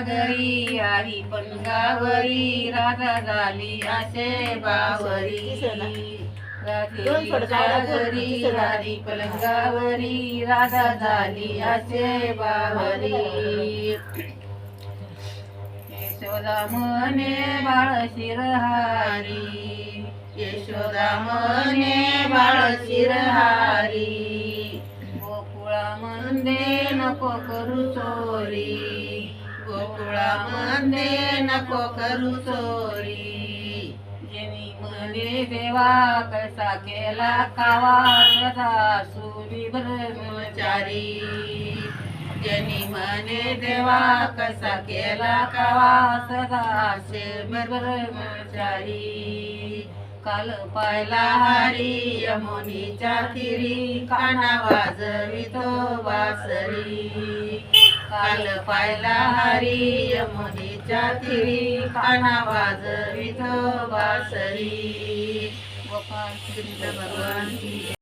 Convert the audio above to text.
घरी आई गावरी राधा झाली असे बावरी घरी पलंगावरी राधा झाली असे बावरी यशोदा मने बाळ शिरहारी यशोदा मने बाळ शिरहारी नको करू चोरी. गोकुळामध्ये नको करू चोरी. जेनी म्हणे देवा कसा केला कावा? सदा सुरी ब्रह्मचारी. ज्यांनी म्हणे देवा कसा केला कावा? सदा शे ब्रह्मचारी. काल पायला हरी यमुनीच्या तिरी काना वाजवितो बासरी काल पायला हरी यमुनीच्या तिरी काना वाजवितो बासरी गोपाल कृष्ण भगवान